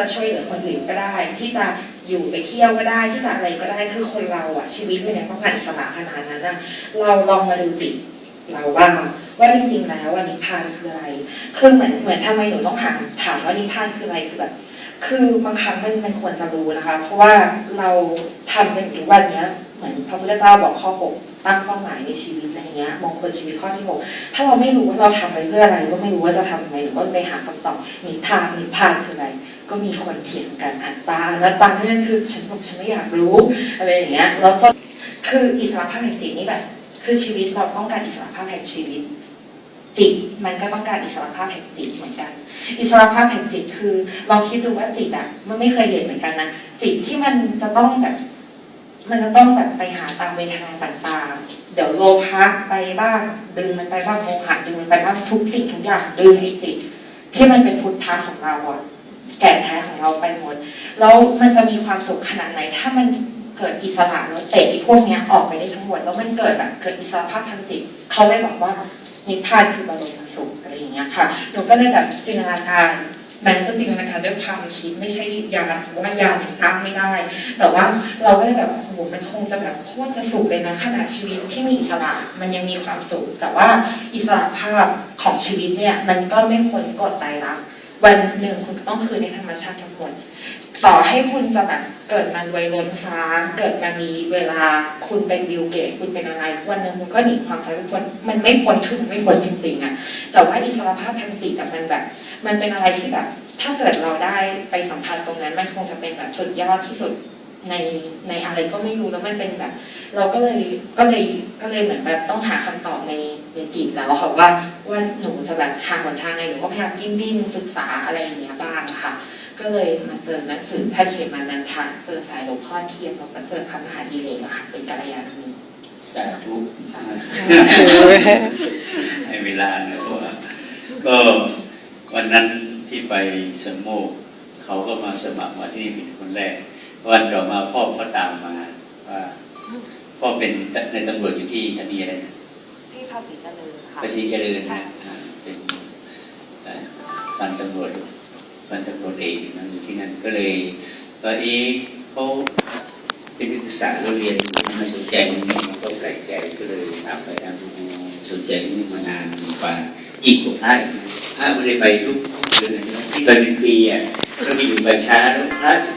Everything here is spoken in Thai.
จะช่วยเหลือคนอื่นก็ได้ ที่จะอยู่ไปเที่ยวก็ได้ที่จะอะไรก็ได้คือคนเราอะชีวิตมันยังต้องการอิสระขนาดนั้นนะเราลองมาดูจิตเราบ้างว่าจริงๆแล้วว่านิพพานคืออะไร คือเหมือนเหมือนทำไมหนูต้องถามถามว่านิพพานคืออะไรคือแบบคือบางครั้งมันมันควรจะรู้นะคะ เพราะว่าเราทำกันวันนี้เหมือนพระพุทธเจ้าบอกข้อหกตั้งเป้าหมายในชีวิตอะไรเงี้ยมงคลชีวิตข้อที่หกถ้าเราไม่รู้ว่าเราทำไปเพื่ออะไร ก็ไม่รู้ว่าจะทำยังไงหรือว่าไปหาคำตอบนิทานนิพพานคืออะไร ก็มีคนเถียงกันอัตตาอนัตตาเนี่ยคือฉันบอกฉันไม่อยากรู้อะไรอย่างเงี้ยแล้วจนคืออิสระภาพแห่งจิตนี่แบบ คือชีวิตเราต้องการอิสระภาพแห่งชีวิต จิตมันก็ต้องการอิสระภาพแห่งจิตเหมือนกัน อิสระภาพแห่งจิตคือลองคิดดูว่าจิตอะ มันไม่เคยเห็นเหมือนกันนะจิตที่มันจะต้องแบบ มันจะต้องแบบไปหาตามเวทนาต่างๆ เดี๋ยวโลภะไปบ้างดึงมันไปบ้างโมหะดึงมันไปบ้างทุกสิ่งทุกอย่างดึงไอ้จิตที่มันเป็นพุทธะของเราอะ แก่นแท้ของเราไปหมด แล้วมันจะมีความสุขขนาดไหน ถ้ามันเกิดอิสระแล้วเตะไอ้พวกเนี้ยออกไปได้ทั้งหมดแล้วมันเกิดแบบเกิดอิสระภาพทางจิตเขาเลยบอกว่านิพพานคือบรมสุขอะไรอย่างเงี้ยค่ะหนูก็เลยแบบจินตนาการมันก็จินตนาการด้วยความคิดไม่ใช่ยานเพราะว่ายานมันสร้างไม่ได้ แต่ว่าเราก็เลยแบบโอ้โหมันคงจะแบบโคตรจะสุขเลยนะขนาดชีวิตที่มีอิสระมันยังมีความสุข แต่ว่าอิสระภาพของชีวิตเนี่ยมันก็ไม่พ้นกฎตายรักษ วันหนึ่งคุณต้องคืนในธรรมชาติทั้งหมดต่อให้คุณจะแบบเกิดมารวยล้นฟ้า เกิดมามีเวลาคุณเป็นบิลเกตคุณเป็นอะไร วันหนึ่งคุณก็หนีความตายไม่พ้นมันไม่พ้นคือมันไม่พ้นจริงๆอะแต่ว่าอิสรภาพทางจิตอะมันแบบ มันเป็นอะไรที่แบบ ถ้าเกิดเราได้ไปสัมผัสตรงนั้น มันคงจะเป็นแบบสุดยอดที่สุด ในในอะไรก็ไม่รู้แล้วมันเป็นแบบ เราก็เลยก็เลยก็เลยเหมือนแบบต้องหาคำตอบในในจิตแล้วค่ะว่าว่าหนูจะแบบหาหนทางไงหนูก็พยายามดิ้นดิ้นศึกษาอะไรอย่างเงี้ยบ้างค่ะ ก็เลยมาเจอหนังสือแพทย์เขมานันทาเจอสายหลวงพ่อเทียนแล้วก็เจอพระมหาดีเลกอะค่ะเป็นกัลยาณมิตรสาธุให้เวลานะเพราะว่าก็วันนั้นที่ไปสวนโมกเขาก็มาสมัครมาที่นี่เป็นคนแรก วันต่อมาพ่อเขาตามมาว่าพ่อเป็นในตำรวจอยู่ที่คดีอะไรนะที่ภาษีเจริญค่ะภาษีเจริญนะอ่าเป็นเอ่อพันตำรวจพันตำรวจเอกนะอยู่ที่นั่นก็เลยว่าเอ๊ะเขาเป็นนักศึกษาเราเรียนมาสนใจตรงนี้มันก็แปลกใจก็เลยถามไปทางสนใจตรงนี้มานานกว่าอีกกว่าพระอีกนะพระไม่ได้ไปทุกเดือนนะที่ไปเป็นปีอะก็มีอยู่ประชาแล้วพระสุด